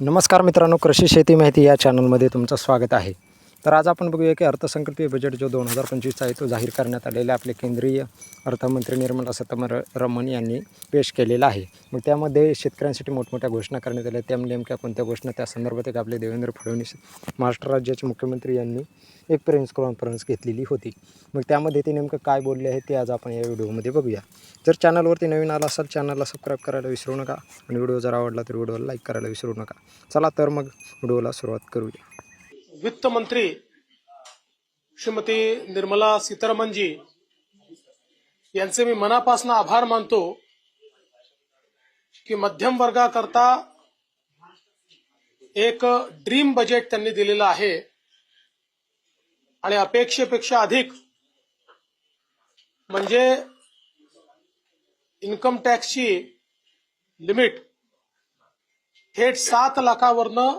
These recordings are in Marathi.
नमस्कार मित्रांनो कृषी शेती माहिती या चॅनलमध्ये तुमचं स्वागत आहे. तर आज आपण बघूया की अर्थसंकल्पीय बजेट जो दोन हजार पंचवीसचा आहे तो जाहीर करण्यात आलेला आपले केंद्रीय अर्थमंत्री निर्मला सीतारामन यांनी पेश केलेला आहे. मग त्यामध्ये शेतकऱ्यांसाठी मोठमोठ्या घोषणा करण्यात आल्या. त्या नेमक्या कोणत्या घोषणा? त्या संदर्भात एक आपले देवेंद्र फडणवीस महाराष्ट्र राज्याचे मुख्यमंत्री यांनी एक प्रेस कॉन्फरन्स घेतलेली होती. मग त्यामध्ये ते नेमकं काय बोलले आहे ते आज आपण या व्हिडिओमध्ये बघूया. जर चॅनलवरती नवीन आला असाल चॅनलला सबस्क्राईब करायला विसरू नका. आणि व्हिडिओ जर आवडला तर व्हिडिओला लाईक करायला विसरू नका. चला तर मग व्हिडिओला सुरुवात करूया. वित्त मंत्री श्रीमती निर्मला सीतारामनजी यांचे मी मनापासून आभार मानतो की मध्यम वर्गाकरता एक ड्रीम बजेट त्यांनी दिलेलं आहे आणि अपेक्षेपेक्षा अधिक म्हणजे इन्कम टॅक्सची लिमिट थेट सात लाखावरनं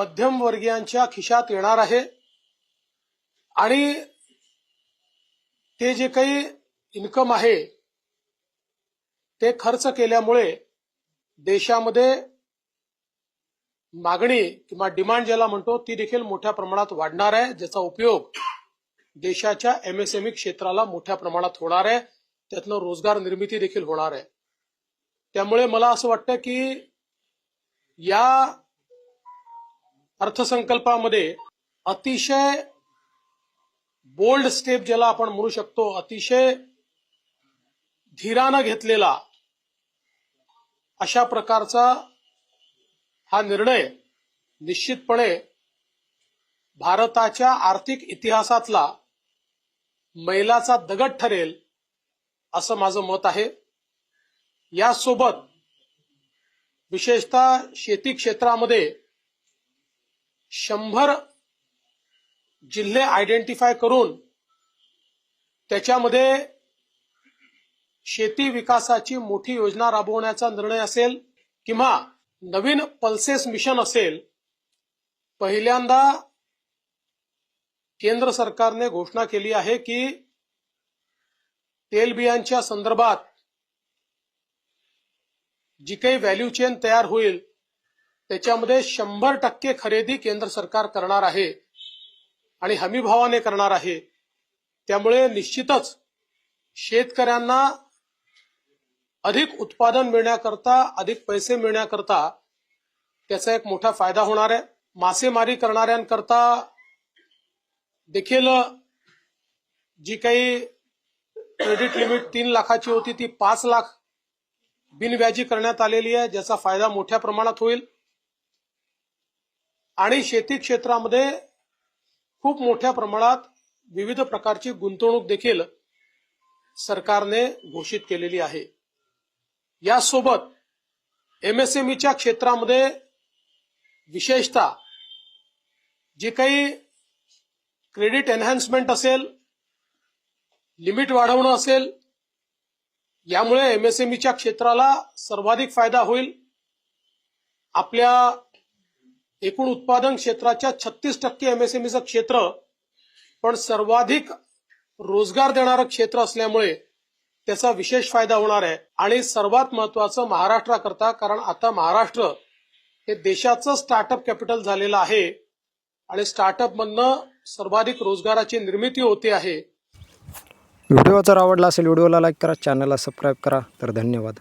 मध्यमवर्गीयांच्या खिशात येणार आहे. आणि ते जे काही इन्कम आहे ते खर्च केल्यामुळे देशामध्ये मागणी किंवा डिमांड ज्याला म्हणतो ती देखील मोठ्या प्रमाणात वाढणार आहे ज्याचा उपयोग देशाच्या एमएसएमई क्षेत्राला मोठ्या प्रमाणात होणार आहे. त्यातनं रोजगार निर्मिती देखील होणार आहे. त्यामुळे मला असं वाटतं की या अर्थसंकल्पामध्ये अतिशय बोल्ड स्टेप ज्याला आपण म्हणू शकतो अतिशय धीरानं घेतलेला अशा प्रकारचा हा निर्णय निश्चितपणे भारताच्या आर्थिक इतिहासातला मैलाचा दगड ठरेल असं माझं मत आहे. यासोबत विशेषतः शेती क्षेत्रामध्ये शंभर जिल्हे आयडेंटिफाय करून त्याच्यामध्ये शेती विकासाची मोठी योजना राबवण्याचा निर्णय असेल किंवा नवीन पल्सेस मिशन असेल पहिल्यांदा केंद्र सरकारने घोषणा केली आहे की तेलबियांच्या संदर्भात जी काही व्हॅल्यू चेन तयार होईल त्याच्यामध्ये शंभर टक्के खरेदी केंद्र सरकार करणार आहे आणि हमीभावाने करणार आहे. त्यामुळे निश्चितच शेतकऱ्यांना अधिक उत्पादन मिळण्याकरता अधिक पैसे मिळण्याकरता त्याचा एक मोठा फायदा होणार आहे. मासेमारी करणाऱ्यांकरता देखील जी काही क्रेडिट लिमिट तीन लाखाची होती ती पाच लाख बिनव्याजी करण्यात आलेली आहे ज्याचा फायदा मोठ्या प्रमाणात होईल. आणि शेती क्षेत्रामध्ये खूप मोठ्या प्रमाणात विविध प्रकारची गुंतवणूक देखील सरकारने घोषित केलेली आहे. यासोबत एमएसएमईच्या क्षेत्रामध्ये विशेषतः जे काही क्रेडिट एन्हान्समेंट असेल लिमिट वाढवणं असेल यामुळे एमएसएमईच्या क्षेत्राला सर्वाधिक फायदा होईल. आपल्या एकूण उत्पादन क्षेत्राच्या छत्तीस टक्के एमएसएमईचं क्षेत्र पण सर्वाधिक रोजगार देणारं क्षेत्र असल्यामुळे त्याचा विशेष फायदा होणार आहे. आणि सर्वात महत्वाचं महाराष्ट्राकरता कारण आता महाराष्ट्र हे देशाचं स्टार्टअप कॅपिटल झालेलं आहे. आणि स्टार्टअपमधनं सर्वाधिक रोजगाराची निर्मिती होते आहे. व्हिडिओ जर आवडला असेल व्हिडिओला लाईक करा चॅनलला सबस्क्राईब करा तर धन्यवाद.